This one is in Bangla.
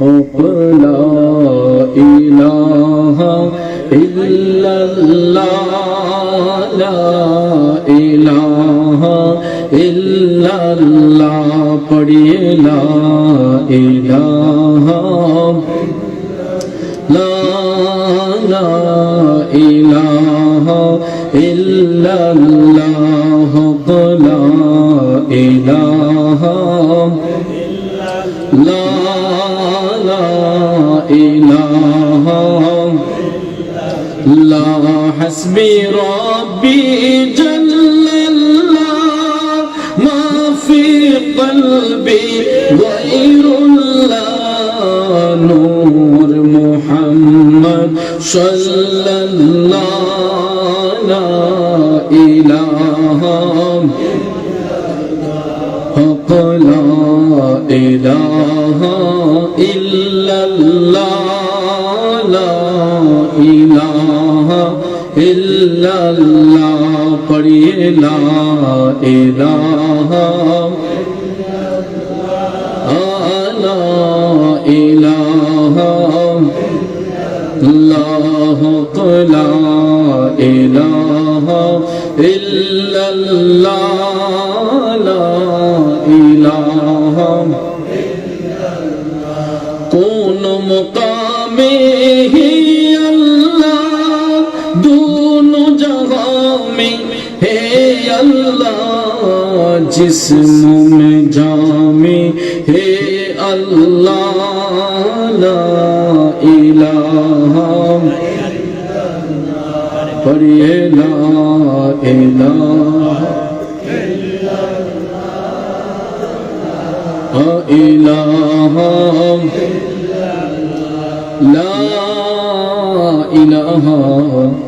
حب لا إله إلا الله لا إله إلا الله پڑھیے لا إله لا لا إله إلا الله لا إله إله لا حسبي ربي جل الله. ما في قلبي غير الله. نور محمد صلى الله لا إله. حق لا إله إلا ইলাহা ইল্লাল্লাহ, পড়িয়ে লা ইলাহা লা ইলাহা আল্লাহ, লা ইলাহা ইল্লাল্লাহ, লা ইলাহা। কোন মুকামে میں ہے اللہ جسم میں جامع ہے اللہ لا الہ پڑھیے لا الہ إله لا إله